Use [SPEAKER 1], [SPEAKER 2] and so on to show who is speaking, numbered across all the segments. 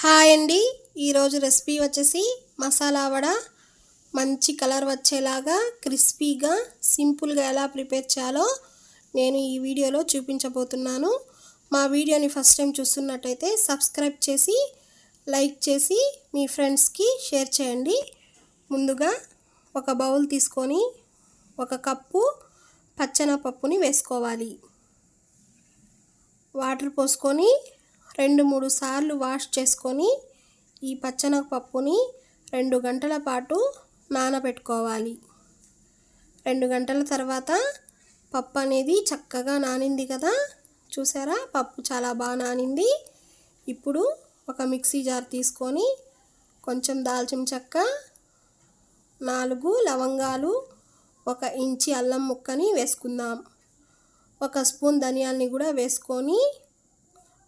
[SPEAKER 1] Hi అండి. ఈరోజు recipe వచ్చేసి మసాలా వడ. మంచి కలర్ వచ్చేలాగా క్రిస్పీగా సింపుల్గా ఎలా ప్రిపేర్ చేయాలో నేను ఈ వీడియోలో చూపించబోతున్నాను. మా వీడియోని ఫస్ట్ టైం చూస్తున్నట్టయితే సబ్స్క్రైబ్ చేసి లైక్ చేసి మీ ఫ్రెండ్స్కి షేర్ చేయండి. ముందుగా ఒక బౌల్ తీసుకొని ఒక కప్పు పచ్చనపప్పుని వేసుకోవాలి. వాటర్ పోసుకొని రెండు మూడు సార్లు వాష్ చేసుకొని ఈ పచ్చనపప్పుని రెండు గంటల పాటు నానబెట్టుకోవాలి. రెండు గంటల తర్వాత పప్పు అనేది చక్కగా నానింది కదా. చూసారా? పప్పు చాలా బాగా నానింది. ఇప్పుడు ఒక మిక్సీ జార్ తీసుకొని కొంచెం దాల్చిన చెక్క నాలుగు లవంగాలు ఒక ఇంచి అల్లం ముక్కని వేసుకుందాం. ఒక స్పూన్ ధనియాల్ని కూడా వేసుకొని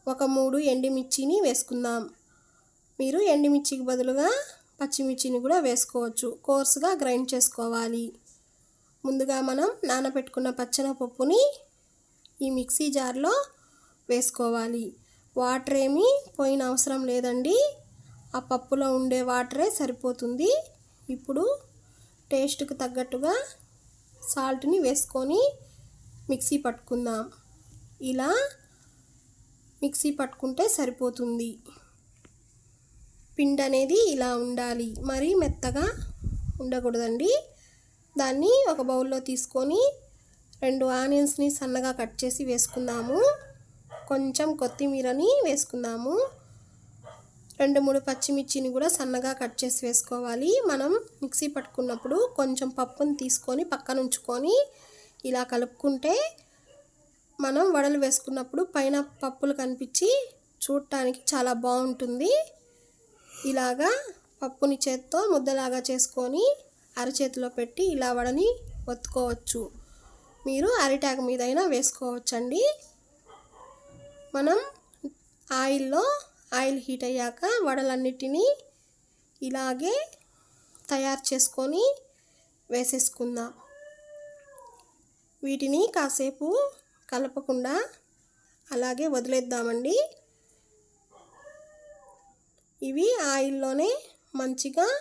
[SPEAKER 1] ఒక మూడు ఎండుమిర్చిని వేసుకుందాం. మీరు ఎండుమిర్చికి బదులుగా పచ్చిమిర్చిని కూడా వేసుకోవచ్చు. కోర్సుగా గ్రైండ్ చేసుకోవాలి. ముందుగా మనం నానబెట్టుకున్న పచ్చనపప్పుని ఈ మిక్సీ జార్లో వేసుకోవాలి. వాటర్ ఏమీ పోయిన అవసరం లేదండి. ఆ పప్పులో ఉండే వాటరే సరిపోతుంది. ఇప్పుడు టేస్ట్కి తగ్గట్టుగా సాల్ట్ని వేసుకొని మిక్సీ పట్టుకుందాం. ఇలా మిక్సీ పట్టుకుంటే సరిపోతుంది. పిండి అనేది ఇలా ఉండాలి. మరీ మెత్తగా ఉండకూడదండి. దాన్ని ఒక బౌల్లో తీసుకొని రెండు ఆనియన్స్ని సన్నగా కట్ చేసి వేసుకుందాము. కొంచెం కొత్తిమీరని వేసుకుందాము. రెండు మూడు పచ్చిమిర్చిని కూడా సన్నగా కట్ చేసి వేసుకోవాలి. మనం మిక్సీ పట్టుకున్నప్పుడు కొంచెం పప్పుని తీసుకొని పక్కన ఉంచుకొని ఇలా కలుపుకుంటే మనం వడలు వేసుకున్నప్పుడు పైన పప్పులు కనిపించి చూడటానికి చాలా బాగుంటుంది. ఇలాగా పప్పుని చేత్తో ముద్దలాగా చేసుకొని అరచేతిలో పెట్టి ఇలా వడని ఒత్తుకోవచ్చు. మీరు అరిటాకు మీదైనా వేసుకోవచ్చండి. మనం ఆయిల్లో ఆయిల్ హీట్ అయ్యాక వడలన్నిటినీ ఇలాగే తయారు చేసుకొని వేసేసుకుందాం. వీటిని కాసేపు కలపకుండా అలాగే వదిలేద్దామండి. ఇవి ఆయిల్లోనే మంచిగా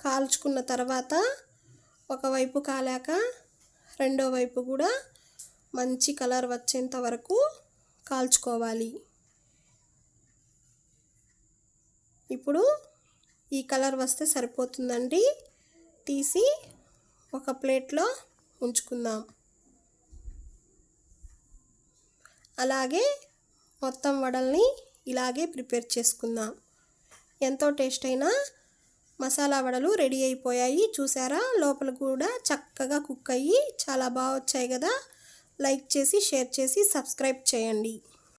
[SPEAKER 1] కాల్చుకున్న తర్వాత ఒకవైపు కాలాక రెండో వైపు కూడా మంచి కలర్ వచ్చేంత వరకు కాల్చుకోవాలి. ఇప్పుడు ఈ కలర్ వస్తే సరిపోతుందండి. తీసి ఒక ప్లేట్లో ఉంచుకుందాం. అలాగే మొత్తం వడల్ని ఇలాగే ప్రిపేర్ చేసుకుందాం. ఎంతో టేస్ట్ అయినా మసాలా వడలు రెడీ అయిపోయాయి. చూసారా? లోపల కూడా చక్కగా కుక్ అయ్యి చాలా బాగా వచ్చాయి కదా? లైక్ చేసి షేర్ చేసి సబ్స్క్రైబ్ చేయండి.